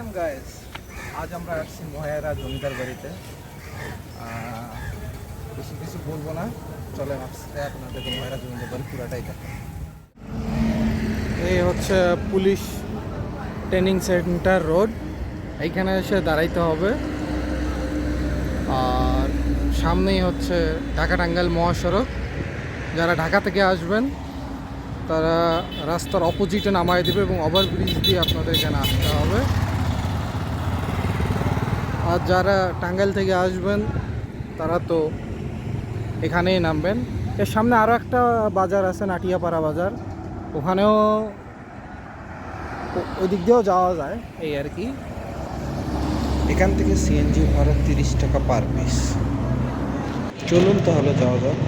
Ram guys আজ আমরা আসছি মহেরা জমিদার বাড়িতে। বেশি কিছু বলব না। চলে আসতে আপনাদেরকে মহেরা জমিদার বাড়ি পুরাটাই এই হচ্ছে পুলিশ ট্রেনিং সেন্টার রোড। এইখানে এসে দাঁড়াইতে হবে। আর সামনেই হচ্ছে ঢাকা টাঙ্গাইল মহাসড়ক। যারা ঢাকা থেকে আসবেন, তারা রাস্তার অপোজিটে নামায় দেবে এবং ওভারব্রিজ দিয়ে আপনাদের এখানে আসতে হবে। আর যারা টাঙ্গাইল থেকে আসবেন, তারা তো এখানেই নামবেন। এর সামনে আরও একটা বাজার আছে, নাটিয়াপাড়া বাজার। ওখানেও ওই দিক দিয়েও যাওয়া যায়। এই আর কি। এখান থেকে সিএনজি ভাড়া তিরিশ টাকা পার পিস চলুন তাহলে যাওয়া যাক।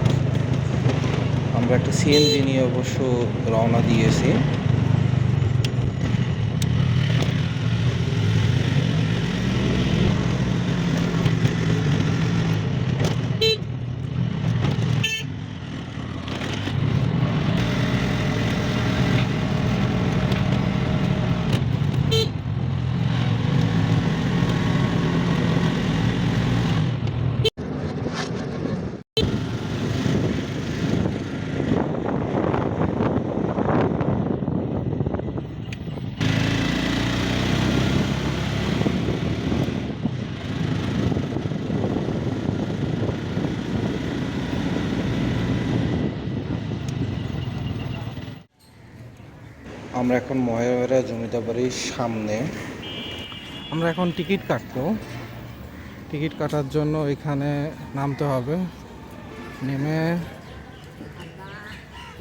আমরা একটা সিএনজি নিয়ে অবশ্য রওনা দিয়েছি। আমরা এখন মহেরা জমিদার বাড়ির সামনে। আমরা এখন টিকিট কাটবো। টিকিট কাটার জন্য এখানে নামতে হবে। নেমে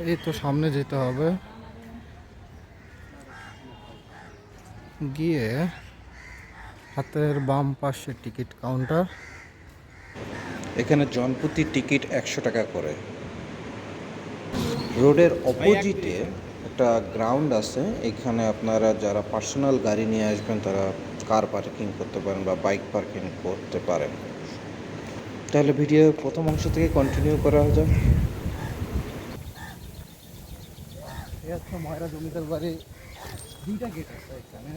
এই তো সামনে যেতে হবে। গিয়ে হাতের বাম পাশে টিকিট কাউন্টার। এখানে জনপ্রতি টিকিট একশো টাকা করে। রোডের অপোজিটে একটা গ্রাউন্ড আছে, এখানে আপনারা যারা পার্সোনাল গাড়ি নিয়ে আসবেন, তারা কার পার্কিং করতে পারেন বা বাইক পার্কিং করতে পারেন। তাহলে ভিডিও প্রথম অংশ থেকে কন্টিনিউ করা যাক। ময়রা জমিদার বাড়ি দুইটা গেট আছে এখানে।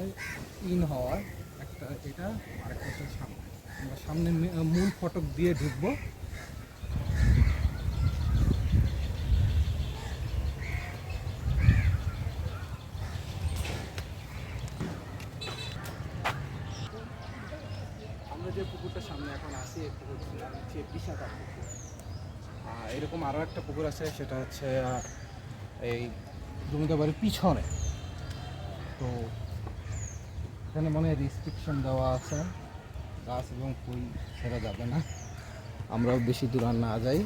ইন হওয়ার, একটা এটা, আর একটা সামনে। আমরা সামনে মূল ফটক দিয়ে ঢুকবো আমরা যে পুকুরটার সামনে এখন আসি এই পুকুরটার নাম হচ্ছে বিশাখা পুকুর আর এরকম আরও একটা পুকুর আছে, সেটা হচ্ছে এই জমিদার বাড়ির পিছনে। তো এখানে মনে হয় রেস্ট্রিকশন দেওয়া আছে। গাছ এবং ফুল ছেড়া যাবে না। আমরাও বেশি দূর আর না যাই।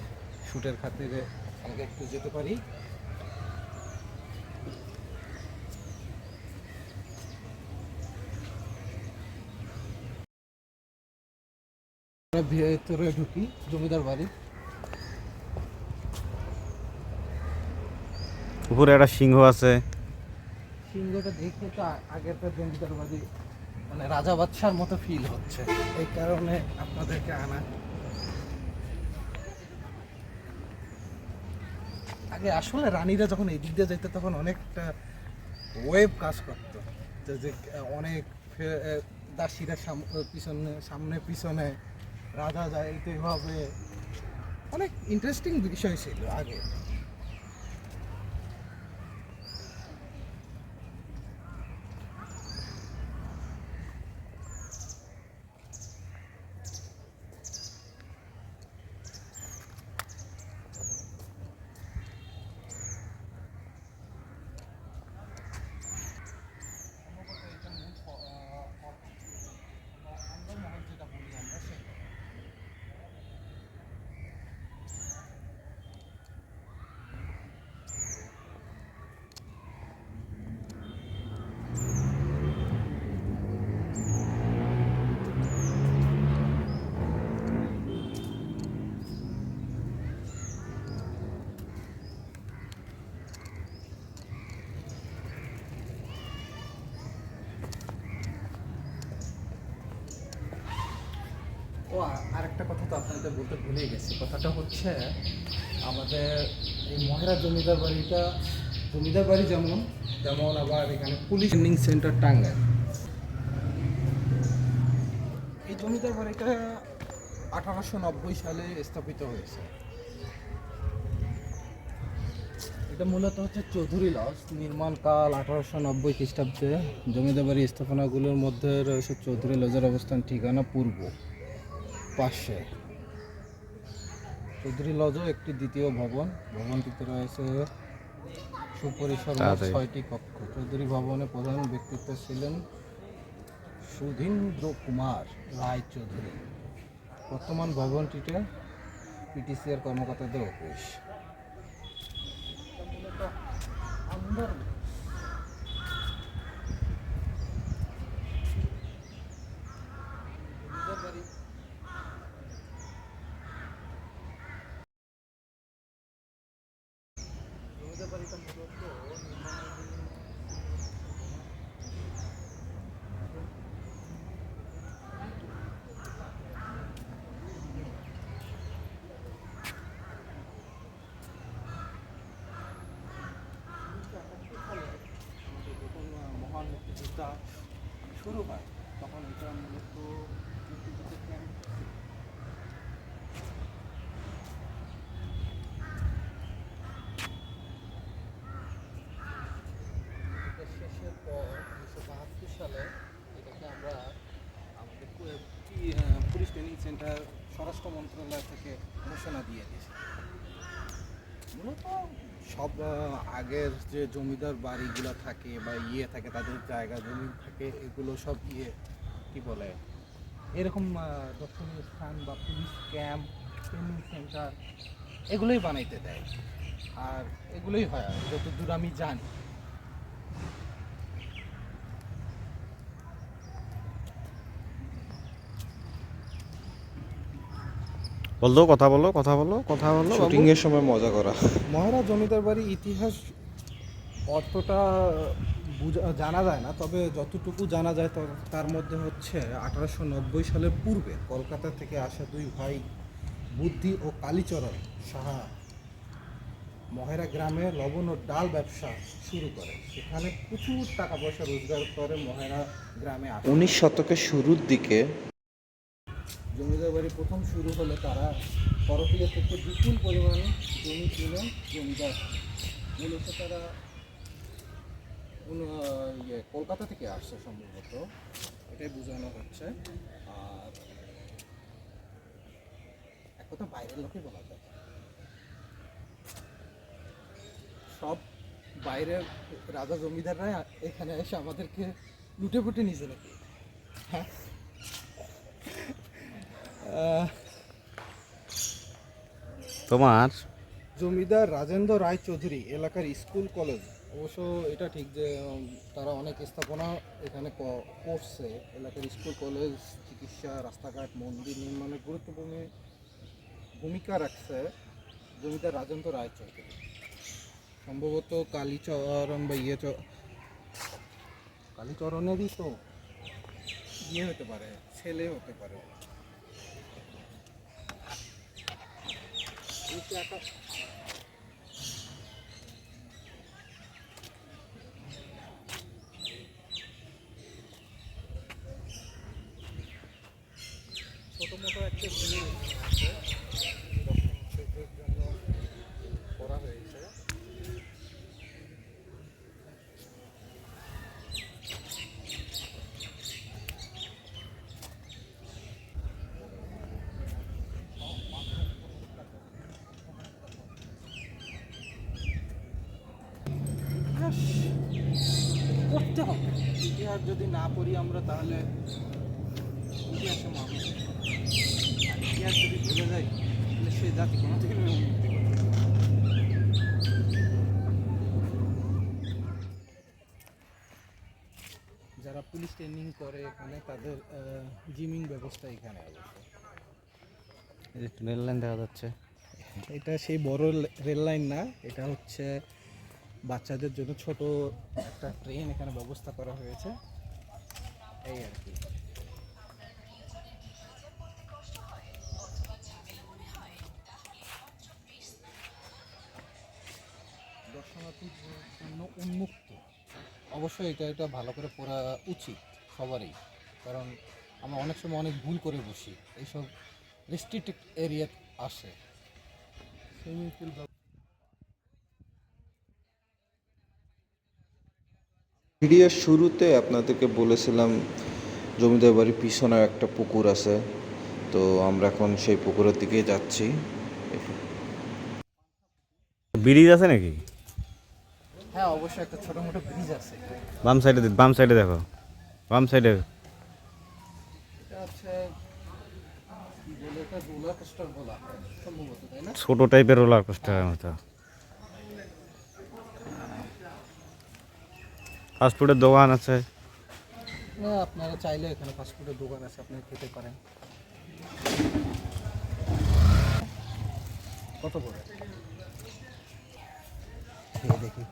শ্যুটের খাতিরে আগে একটু যেতে পারি। ভেতরে ঢুকি জমিদার বাড়ি। উপরে একটা সিংহ আছে। সিংহটা দেখে তো আগেরটা জমিদার বাড়ি মানে রাজা বাদশার মতো ফিল হচ্ছে। এই কারণে আপনাদেরকে আনা। আগে আসলে রানীরা যখন এদিক দিয়ে যেত তখন অনেকটা ওয়েব কাজ করতো। যে অনেক দাসীরা পিছনে, সামনে পিছনে রাজা যাইতে হবে। অনেক ইন্টারেস্টিং বিষয় ছিল আগে। ও, আরেকটা কথা তো আপনাদের বলতে ভুলে গেছি। কথাটা হচ্ছে, আমাদের এই মহেরা জমিদার বাড়িটা, জমিদার বাড়ি যেমন, তেমন আবার এখানে পুলিশ ট্রেনিং সেন্টার টাঙ্গাইল। জমিদার বাড়িটা আঠারোশো নব্বই সালে স্থাপিত হয়েছে। এটা মূলত হচ্ছে চৌধুরী লজ। নির্মাণকাল আঠারোশো নব্বই খ্রিস্টাব্দে জমিদার বাড়ি স্থাপনাগুলোর মধ্যে রয়েছে চৌধুরী লজের অবস্থান, ঠিকানা, পূর্ব। পাশে। চৌধুরী লজও একটি দ্বিতীয় ভবন। ভবনটিতে রয়েছে সুপরিসর ছয়টি কক্ষ। চৌধুরী ভবনে প্রধান ব্যক্তিত্ব ছিলেন সুধীন্দ্র কুমার রায় চৌধুরী বর্তমান ভবনটিতে পিটিসিআর কর্মকর্তাদের অফিস আমাদের যখন আহ, মহান মুক্তিযুদ্ধ শুরু হয় তখন এটা মূলত মুক্তিযুদ্ধ ক্যাম্প ছিল। এটা শেষের পর উনিশশো বাহাত্তর সালে এটাকে আমরা আমাদের পু- কি- আহ, সেন্টার স্বরাষ্ট্র মন্ত্রণালয় থেকে ঘোষণা দিয়ে দিয়েছে। মূলত সব আগের যে জমিদার বাড়িগুলো থাকে বা ইয়ে থাকে, তাদের জায়গা জমি থাকে, এগুলো সব ইয়ে কি বলে, এরকম দর্শনীয় স্থান বা পুলিশ ক্যাম্প, ট্রেনিং সেন্টার, এগুলোই বানাইতে দেয়। আর এগুলোই হয়, যতদূর আমি জানি। বলতো কথা বলো কথা বলো কথা বলো। শুটিং এর সময় মজা করা। মহারাজ জমিদার বাড়ির ইতিহাস অতটা বুঝা জানা যায় না তবে যতটুকু জানা যায় তার মধ্যে হচ্ছে আঠারোশো নব্বই সালের পূর্বে কলকাতা থেকে আসা দুই ভাই বুদ্ধি ও কালীচরণ সাহা মহেরা গ্রামে লবণ ও ডাল ব্যবসা শুরু করে। সেখানে প্রচুর টাকা পয়সা রোজগার করে মহেরা গ্রামে উনিশ শতকের শুরুর দিকে জমিদার বাড়ি প্রথম শুরু হলে তারা পরকীয়া থেকে বিপুল পরিমাণে জমি কিনে জমিদার মূলত তারা ইয়ে কলকাতা থেকে আসছে সম্ভবত। এটাই বোঝানো হচ্ছে। আর এক কথা বাইরের লোকই বলা যায়। সব বাইরের রাজা জমিদাররা এখানে এসে আমাদেরকে লুটে পুটে নিয়ে নাকি হ্যাঁ? তোমার? জমিদার রাজেন্দ্র রায় চৌধুরী, এলাকার স্কুল, কলেজ। অবশ্য এটা ঠিক যে তারা অনেক স্থাপনা এখানে করছে। এলাকার স্কুল, কলেজ, চিকিৎসা, রাস্তাঘাট, মন্দির নির্মাণে গুরুত্বপূর্ণ ভূমিকা রাখছে জমিদার রাজেন্দ্র রায় চৌধুরী। সম্ভবত কালীচরণ বা ইয়ে কালীচরণেরই তো ইয়ে হতে পারে, ছেলে হতে পারে। Gracias. ইতিহাস যদি না পড়ি আমরা তাহলে ইতিহাসে মানুষ আর ইতিহাস যদি ভুলে যাই তাহলে সে জাতি কোনো থেকে উন্নতি করবে যারা পুলিশ ট্রেনিং করে এখানে তাদের জিমিং ব্যবস্থা এখানে অবশ্য রেল লাইন দেখা যাচ্ছে। এটা সেই বড় রেল লাইন না এটা হচ্ছে বাচ্চাদের জন্য ছোট একটা ট্রেন এখানে ব্যবস্থা করা হয়েছে। এই আর কি। জন্য উন্মুক্ত। অবশ্যই এটা এটা ভালো করে পড়া উচিত সবারই। কারণ আমরা অনেক সময় অনেক ভুল করে বসি। এইসব রেস্ট্রিক্টেড এরিয়া আসে। সুইমিং পুল ভিডিওর শুরুতে আপনাদেরকে বলেছিলাম জমিদার বাড়ির পিছনে একটা পুকুর আছে। তো আমরা এখন সেই পুকুরের দিকে যাচ্ছি। ব্রিজ আছে নাকি? হ্যাঁ অবশ্যই একটা ছোটো মোটো ব্রিজ আছে। বাম সাইডে বাম সাইডে দেখো। বাম সাইডে। কোস্টার ছোট টাইপের রোলার কোস্টারের মতো ফাস্টফুডের দোকান আছে। না আপনারা চাইলে এখানে ফাস্টফুডের দোকান আছে আপনি খেতে পারেন। কত করে? খেয়ে দেখি।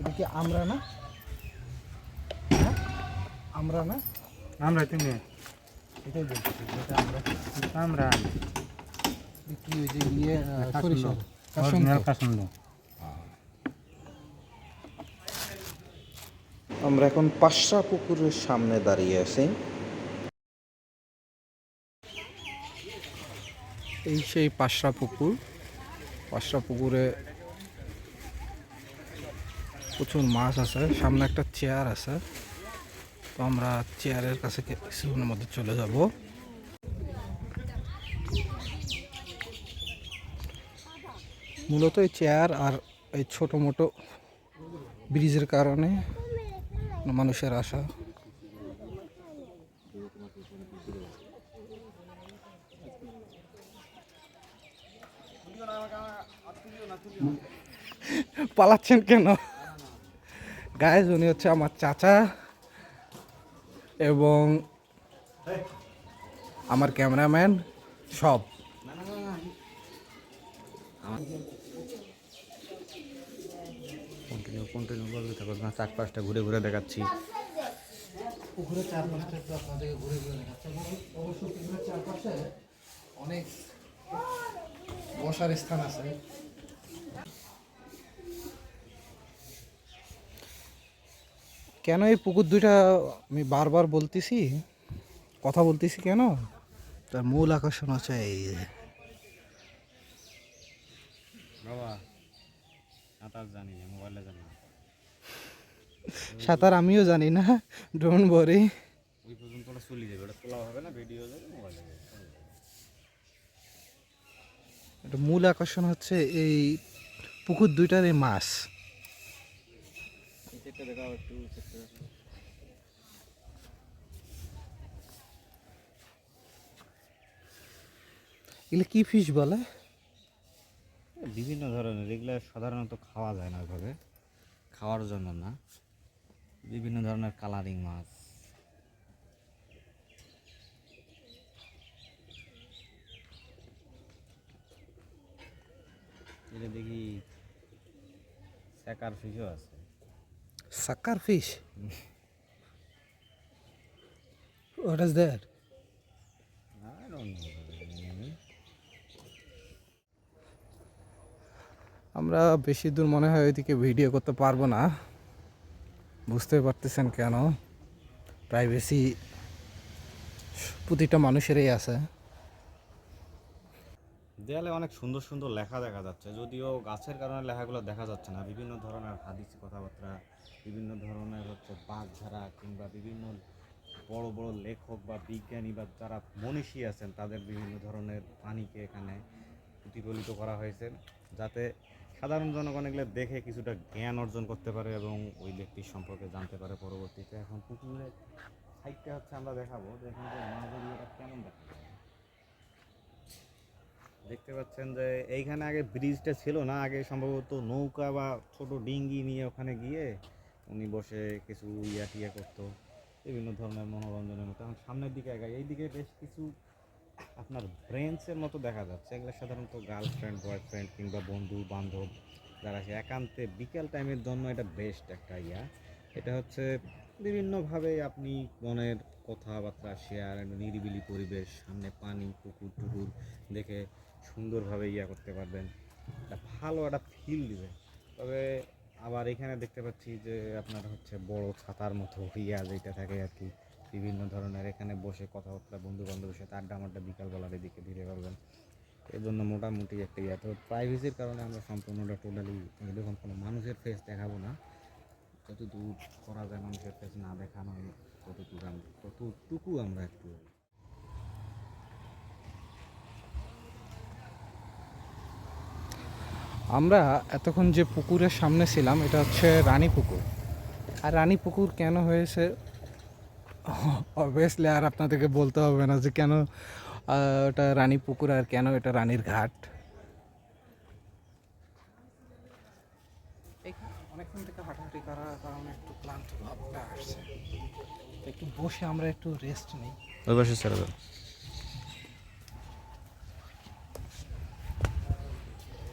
এটা কি আমরা না? হ্যাঁ? আমরা না? আমরা তুমি। এটাই বলছি যেটা আমরা। আমরা। বিক্রি ওই যে ইয়ে সরিষা কাসুন্দ। আমরা এখন পাঁচটা পুকুরের সামনে দাঁড়িয়ে আছি। এই সেই পাশরা পুকুর পাশরা পুকুরে প্রচুর মাছ আছে, সামনে একটা চেয়ার আছে। তো আমরা চেয়ারের কাছে কিছুক্ষণের মধ্যে চলে যাব। মূলত এই চেয়ার আর এই ছোটো মোটো ব্রিজের কারণে মানুষের আশা। পালাচ্ছেন কেন? গায়েস উনি হচ্ছে আমার চাচা এবং আমার ক্যামেরাম্যান সব। কন্টিনিউ কন্টিনিউ বলতে থাকো না চার পাঁচটা ঘুরে ঘুরে দেখাচ্ছি। চারপাশটা একটু আপনাদেরকে ঘুরে ঘুরে দেখাচ্ছে। অবশ্য পুকুরের চারপাশে অনেক বসার স্থান আছে। কেন এই পুকুর দুইটা আমি বারবার বলতেছি? কথা বলতেছি কেন? তার মূল আকর্ষণ হচ্ছে এই যে। বাবা সাঁতার জানি মোবাইলে জানি। সাঁতার আমিও জানি না ডোন্ট বরি ওই পর্যন্ত ওটা চলে যাবে ওটা তোলা হবে না ভিডিও যাবে মোবাইলে এটা মূল আকর্ষণ হচ্ছে এই পুকুর দুইটার এই মাছ এগুলো কি ফিশ বলে? বিভিন্ন ধরনের এগুলো সাধারণত খাওয়া যায় না ওইভাবে খাওয়ার জন্য না। বিভিন্ন ধরনের কালারিং মাছ। এটা দেখি স্যাকার ফিশও আছে। Sucker fish what is that I don't know. আমরা বেশি দূর মনে হয় ওইদিকে ভিডিও করতে পারব না। বুঝতে পারতেছেন কেন? প্রাইভেসি প্রতিটা মানুষেরই আছে। দেয়ালে অনেক সুন্দর সুন্দর লেখা দেখা যাচ্ছে, যদিও গাছের কারণে লেখাগুলো দেখা যাচ্ছে না। বিভিন্ন ধরনের হাদিসি কথাবার্তা, বিভিন্ন ধরনের হচ্ছে বাগধারা কিংবা বিভিন্ন বড় বড় লেখক বা বিজ্ঞানী বা যারা মনীষী আছেন, তাদের বিভিন্ন ধরনের বাণীকে এখানে প্রতিফলিত করা হয়েছে, যাতে সাধারণ জনগণ এগুলো দেখে কিছুটা জ্ঞান অর্জন করতে পারে এবং ওই ব্যক্তির সম্পর্কে জানতে পারে পরবর্তীতে। এখন পুকুরের সাইডটা হচ্ছে আমরা দেখাবো। যে এখান কেমন দেখা দেখতে পাচ্ছেন যে এইখানে আগে ব্রিজটা ছিল না, আগে সম্ভবত নৌকা বা ছোট ডিঙ্গি নিয়ে ওখানে গিয়ে উনি বসে কিছু ইয়া টিয়া করতো, বিভিন্ন ধরনের মনোরঞ্জনের মতো। এখন সামনের দিকে আগায় এইদিকে বেশ কিছু আপনার ব্রেঞ্চের মতো দেখা যাচ্ছে। এগুলো সাধারণত গার্লফ্রেন্ড বয়ফ্রেন্ড কিংবা বন্ধু বান্ধব যারা সে একান্তে বিকেল টাইমের জন্য এটা বেস্ট একটা ইয়া। এটা হচ্ছে বিভিন্নভাবে আপনি মনের কথাবার্তা শেয়ার নিরিবিলি পরিবেশ, সামনে পানি, পুকুর, টুকুর দেখে সুন্দরভাবে ইয়া করতে পারবেন। একটা ভালো একটা ফিল দিবে। তবে আবার এখানে দেখতে পাচ্ছি যে আপনার হচ্ছে বড় ছাতার মতো ইয়া যেটা থাকে আর কি। বিভিন্ন ধরনের এখানে বসে কথাবার্তা বন্ধু বান্ধবের সাথে আড্ডা মাড্ডা বিকালবেলার এদিকে দিতে পারবেন এর জন্য মোটামুটি একটা ইয়ে। তো প্রাইভেসির কারণে আমরা সম্পূর্ণটা টোটালি এরকম কোনো মানুষের ফেস দেখাবো না। যতটুকু করা যায় মানুষের ফেস না দেখানো ততটুকু আমরা ততটুকু আমরা একটু আমরা এতক্ষণ যে পুকুরের সামনে ছিলাম, এটা হচ্ছে রানী পুকুর আর রানী পুকুর কেন হয়েছে? অবভিয়াসলি আর আপনাদেরকে বলতে হবে না যে কেন ওটা রানী পুকুর আর কেন এটা রানীর ঘাট। অনেকক্ষণ থেকে হাঁটাহাঁটি করার কারণে একটু ক্লান্ত ভাবটা আসছে। একটু বসে আমরা একটু রেস্ট নিই। ওই ছেড়ে দাও।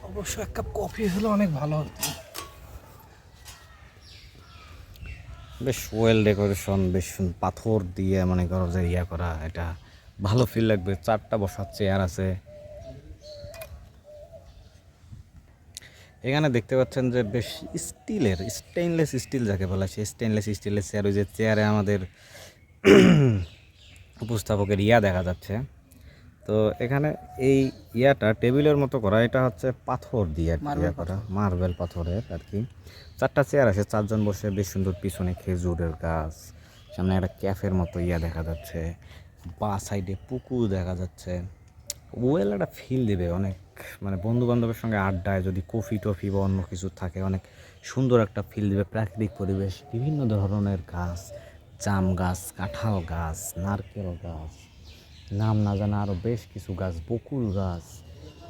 অবশ্য এক কাপ কফি হলে অনেক ভালো হতো। বেশ ওয়েল ডেকোরেশন বেশ পাথর দিয়ে মনে করো যে ইয়া করা, এটা ভালো ফিল লাগবে। চারটা বসার চেয়ার আছে। এখানে দেখতে পাচ্ছেন যে বেশ স্টিলের স্টেইনলেস স্টিল যাকে বলা সেই স্টেইনলেস স্টিলের চেয়ার ওই যে চেয়ারে আমাদের উপস্থাপকের ইয়া দেখা যাচ্ছে। তো এখানে এই ইয়াটা টেবিলের মতো করা এটা হচ্ছে পাথর দিয়ে ইয়া করা মার্বেল পাথরের আর কি। চারটা চেয়ার আছে চারজন বসে বেশ সুন্দর পিছনে খেজুরের গাছ সামনে একটা ক্যাফের মতো ইয়া দেখা যাচ্ছে বা সাইডে পুকুর দেখা যাচ্ছে। ওয়েল একটা ফিল দেবে অনেক মানে বন্ধু বান্ধবের সঙ্গে আড্ডায় যদি কফি টফি বা অন্য কিছু থাকে অনেক সুন্দর একটা ফিল দেবে প্রাকৃতিক পরিবেশ বিভিন্ন ধরনের গাছ জাম গাছ কাঁঠাল গাছ নারকেল গাছ। নাম না জানা আরও বেশ কিছু গাছ, বকুল গাছ,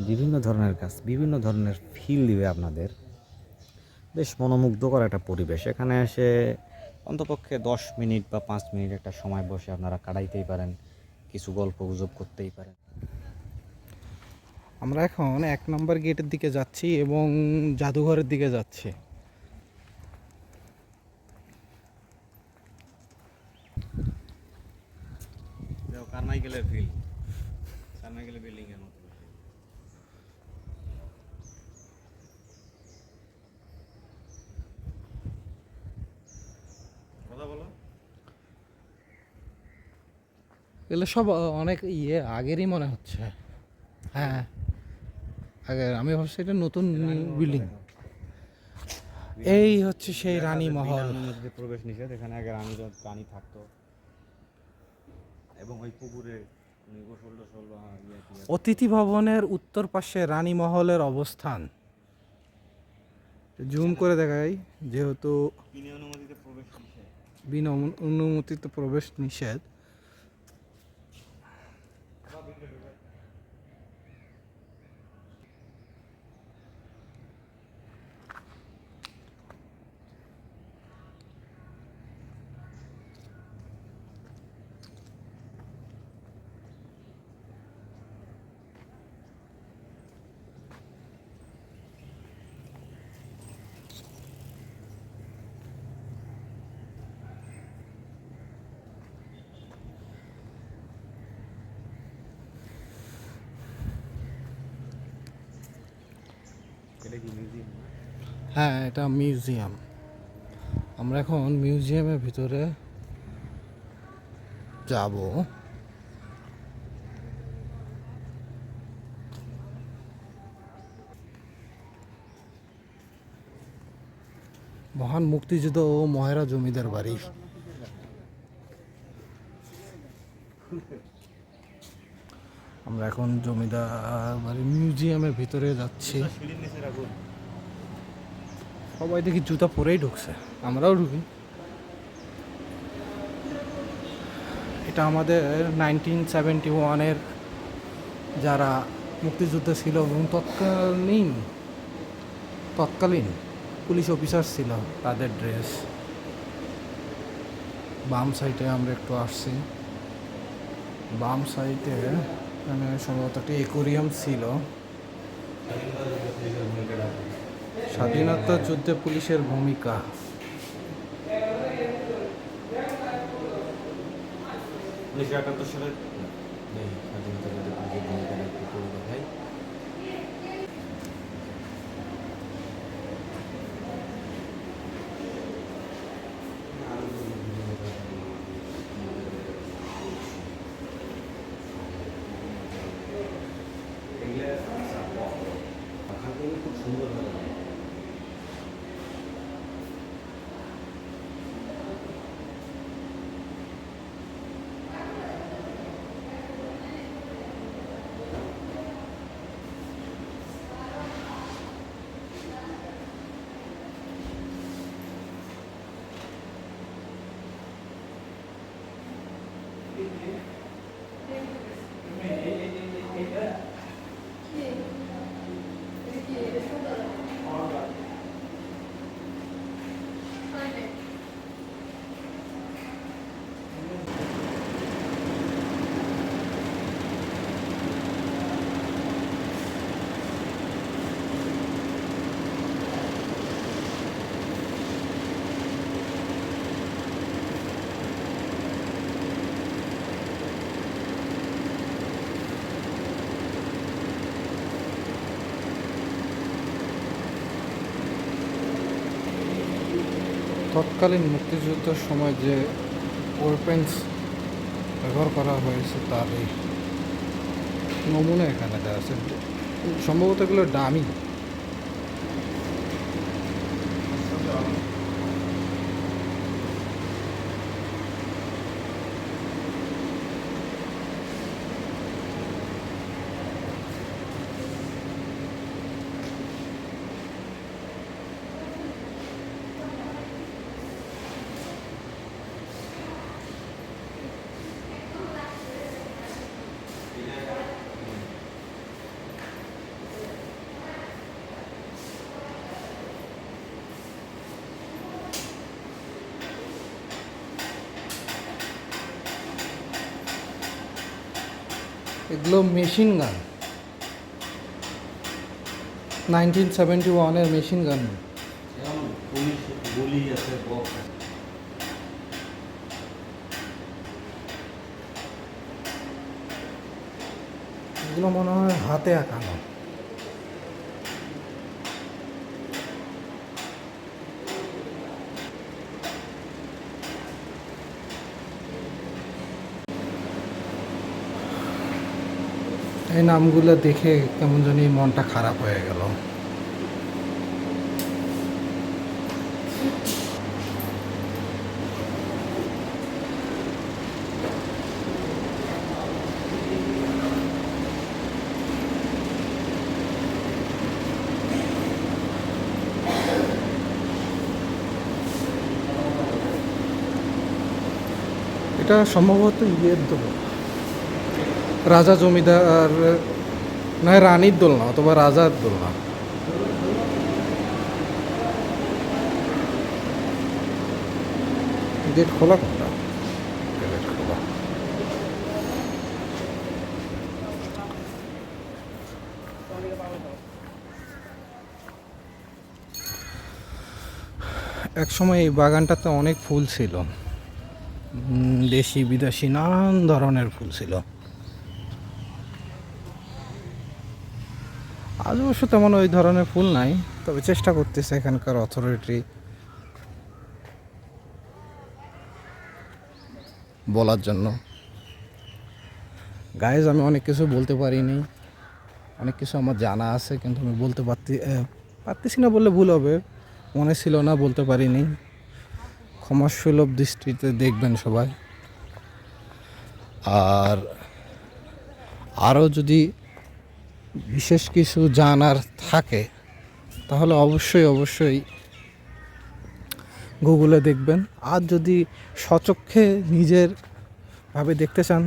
বিভিন্ন ধরনের গাছ, বিভিন্ন ধরনের ফিল দিবে আপনাদের। বেশ মনোমুগ্ধকর একটা পরিবেশ। এখানে এসে অন্তপক্ষে দশ মিনিট বা পাঁচ মিনিট একটা সময় বসে আপনারা কাটাইতেই পারেন, কিছু গল্প গুজব করতেই পারেন। আমরা এখন এক নম্বর গেটের দিকে যাচ্ছি এবং জাদুঘরের দিকে যাচ্ছি কারমাইকেলের ফিল কারমাইকেলের বিল্ডিংয়ের মতো কথা বলো এগুলো সব অনেক ইয়ে আগেরই মনে হচ্ছে। হ্যাঁ। আগে আমি ভাবছি এটা নতুন বিল্ডিং এই হচ্ছে সেই রানী মহল। মধ্যে প্রবেশ নিষেধ এখানে আগে রানী রানী থাকতো। এবং ওই পুকুরে ইয়ে অতিথি ভবনের উত্তর পাশে রানী মহলের অবস্থান। জুম করে দেখাই যেহেতু বিনা অনুমতিতে প্রবেশ নিষেধ। এটা মিউজিয়াম। আমরা এখন মিউজিয়ামের ভিতরে যাব। মহান মুক্তিযুদ্ধ ও মহেরা জমিদার বাড়ি। আমরা এখন জমিদার বাড়ি মিউজিয়ামের ভিতরে যাচ্ছি। সবাই দেখি জুতা পরেই ঢুকছে। আমরাও ঢুকি। এটা আমাদের নাইনটিন সেভেন্টি ওয়ানের যারা মুক্তিযুদ্ধ ছিল এবং তৎকালীন তৎকালীন পুলিশ অফিসার ছিল, তাদের ড্রেস। বাম সাইডে আমরা একটু আসছি। বাম সাইডে মানে সম্ভবত একটা একুরিয়াম ছিল। স্বাধীনতা যুদ্ধে পুলিশের ভূমিকা। উনিশশো একাত্তর সালে তৎকালীন মুক্তিযুদ্ধের সময় যে ওয়েপেন্স ব্যবহার করা হয়েছে, তার এই নমুনা এখানে দেওয়া আছে। সম্ভবত এগুলো ডামি। এগুলো মেশিন গান। নাইনটিন সেভেন্টি ওয়ানের মেশিন গান। গুলি এগুলো মনে হয় হাতে আঁকানো। এই নামগুলো দেখে কেমন জানি মনটা খারাপ হয়ে গেল। এটা সম্ভবত ইয়ের দোল রাজা জমিদার নয় রানীর দোলনা অথবা রাজার দোলনা। গেট খোলা কোনটা? গেট খোলা। এক সময় এই বাগানটাতে অনেক ফুল ছিল। দেশি বিদেশি নানান ধরনের ফুল ছিল। আজ অবশ্য তেমন ওই ধরনের ফুল নাই, তবে চেষ্টা করতেছে এখানকার অথরিটি বলার জন্য। গায়েজ আমি অনেক কিছু বলতে পারিনি। অনেক কিছু আমার জানা আছে, কিন্তু আমি বলতে পারতি পারতেছি না বললে ভুল হবে। মনে ছিল না, বলতে পারিনি। ক্ষমাসুলভ দৃষ্টিতে দেখবেন সবাই। আর আরও যদি বিশেষ কিছু জানার থাকে, তাহলে অবশ্যই অবশ্যই গুগলে দেখবেন। আর যদি সচক্ষে নিজের ভাবে দেখতে চান,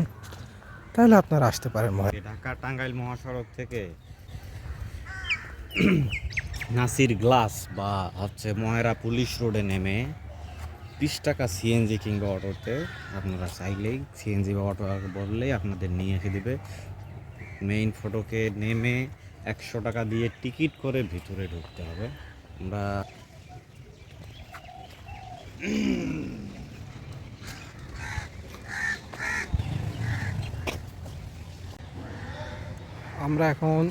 তাহলে আপনারা আসতে পারেন ঢাকা টাঙ্গাইল মহাসড়ক থেকে নাসির গ্লাস বা হচ্ছে ময়রা পুলিশ রোডে নেমে বিশ টাকা সিএনজি কিংবা অটোতে, আপনারা চাইলেই সিএনজি বা অটো বললেই আপনাদের নিয়ে এসে দেবে। মেইন ফটোকে নেমে একশো টাকা দিয়ে টিকিট করে ভিতরে ঢুকতে হবে। আমরা আমরা এখন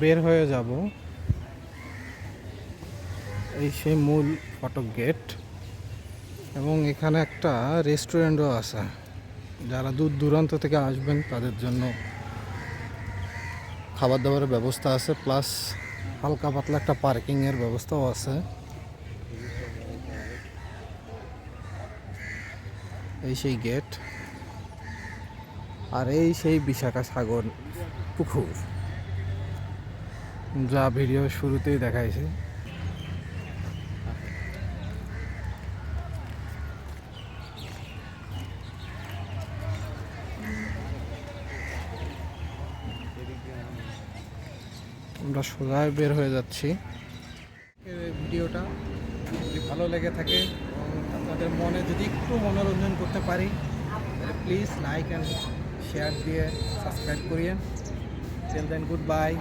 বের হয়ে যাব এই সেই মূল ফটক গেট এবং এখানে একটা রেস্টুরেন্টও আছে। যারা দূর দূরান্ত থেকে আসবেন, তাদের জন্য খাবার দাবারের ব্যবস্থা আছে প্লাস হালকা পাতলা একটা পার্কিংয়ের ব্যবস্থাও আছে। এই সেই গেট আর এই সেই বিশাখা সাগর পুকুর। যা ভিডিও শুরুতেই দেখাইছে। সোজায় বের হয়ে যাচ্ছি। ভিডিওটা যদি ভালো লেগে থাকে, আপনাদের মনে যদি একটু মনোরঞ্জন করতে পারি, তাহলে প্লিজ লাইক অ্যান্ড শেয়ার দিয়ে সাবস্ক্রাইব করিয়েন। Till then good bye